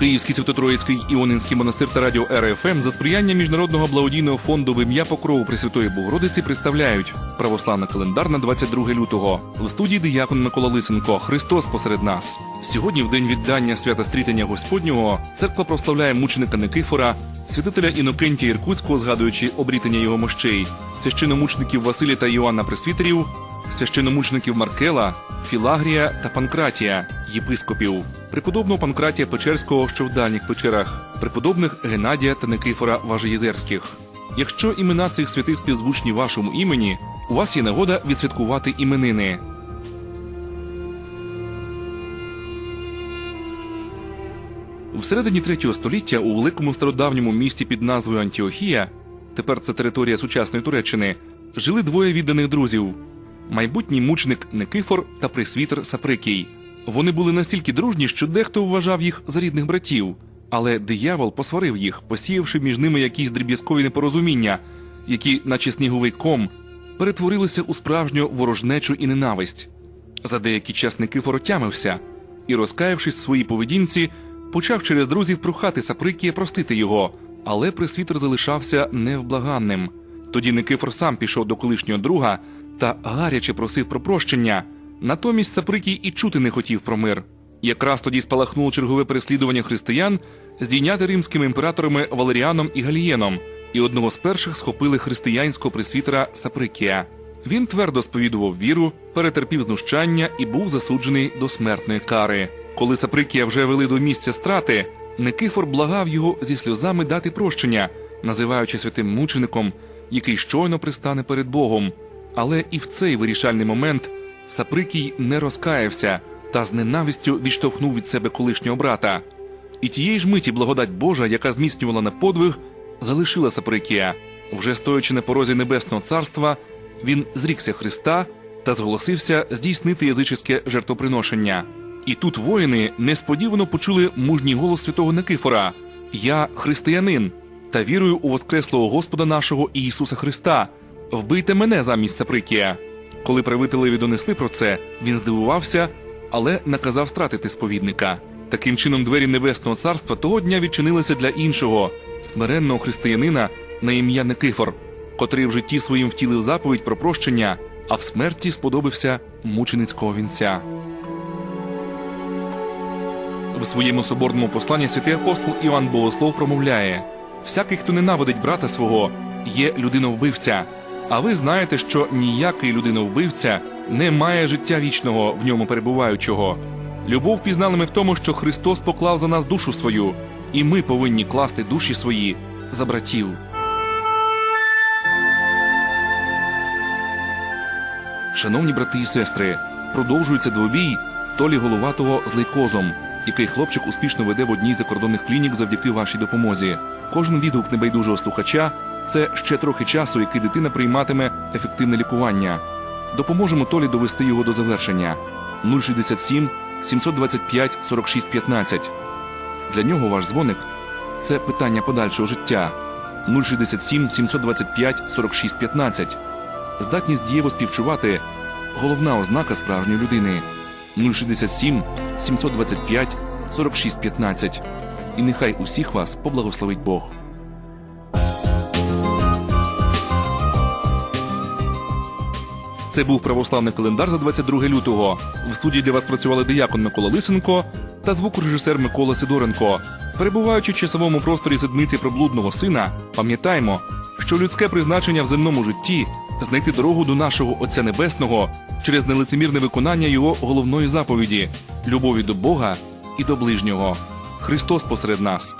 Київський Святотроїцький Іонинський монастир та радіо РФМ за сприяння міжнародного благодійного фонду в ім'я Покрову Пресвятої Богородиці представляють православний календар на 22 лютого. В студії диякон Микола Лисенко Христос посеред нас. Сьогодні, в день віддання свята стрітення Господнього, церква прославляє мученика Никифора, святителя Інокентія Іркутського, згадуючи обрітення його мощей, священомучників Василія та Іоанна Пресвітерів, священомучників Маркела, Філагрія та Панкратія, єпископів, преподобного Панкратія Печерського, що в дальніх печерах, преподобних Геннадія та Никифора Важеєзерських. Якщо імена цих святих співзвучні вашому імені, у вас є нагода відсвяткувати іменини. В середині третього століття у великому стародавньому місті під назвою Антіохія, тепер це територія сучасної Туреччини, жили двоє відданих друзів: майбутній мучник Никифор та пресвітер Саприкій. Вони були настільки дружні, що дехто вважав їх за рідних братів, але диявол посварив їх, посіявши між ними якісь дріб'язкові непорозуміння, які, наче сніговий ком, перетворилися у справжню ворожнечу і ненависть. За деякий час Никифор отямився і, розкаявшись в своїй поведінці, почав через друзів прохати Саприкія простити його, але пресвітер залишався невблаганним. Тоді Никифор сам пішов до колишнього друга та гаряче просив про прощення. Натомість Саприкій і чути не хотів про мир. Якраз тоді спалахнуло чергове переслідування християн, здійняте римськими імператорами Валеріаном і Галієном, і одного з перших схопили християнського пресвітера Саприкія. Він твердо сповідував віру, перетерпів знущання і був засуджений до смертної кари. Коли Саприкія вже вели до місця страти, Никифор благав його зі сльозами дати прощення, називаючи святим мучеником, який щойно пристане перед Богом. Але і в цей вирішальний момент Саприкій не розкаявся та з ненавистю відштовхнув від себе колишнього брата. І тієї ж миті благодать Божа, яка зміцнювала на подвиг, залишила Саприкія. Вже стоячи на порозі Небесного царства, він зрікся Христа та зголосився здійснити язичське жертвоприношення. І тут воїни несподівано почули мужній голос святого Никифора: Я християнин та вірую у воскреслого Господа нашого Ісуса Христа. Вбийте мене замість Саприкія. Коли правителеві донесли про це, він здивувався, але наказав стратити сповідника. Таким чином, двері Небесного царства того дня відчинилися для іншого смиренного християнина на ім'я Никифор, котрий в житті своїм втілив заповідь про прощення, а в смерті сподобався мученицького вінця. В своєму соборному посланні святий апостол Іван Богослов промовляє: всякий, хто ненавидить брата свого, є людиновбивця. А ви знаєте, що ніякий людиновбивця не має життя вічного в ньому перебуваючого. Любов пізнали ми в тому, що Христос поклав за нас душу свою, і ми повинні класти душі свої за братів. Шановні брати і сестри, продовжується двобій Толі Головатого з лейкозом, який хлопчик успішно веде в одній з закордонних клінік завдяки вашій допомозі. Кожен відгук небайдужого слухача це ще трохи часу, який дитина прийматиме ефективне лікування. Допоможемо Толі довести його до завершення 067 725 46 15. Для нього ваш дзвоник це питання подальшого життя 067 725 46 15. Здатність дієво співчувати головна ознака справжньої людини 067 725 46 15. І нехай усіх вас поблагословить Бог. Це був православний календар за 22 лютого. В студії для вас працювали диякон Микола Лисенко та звукорежисер Микола Сидоренко. Перебуваючи в часовому просторі седмиці проблудного сина, пам'ятаймо, що людське призначення в земному житті знайти дорогу до нашого Отця Небесного через нелицемірне виконання його головної заповіді любові до Бога і до ближнього. Христос посеред нас.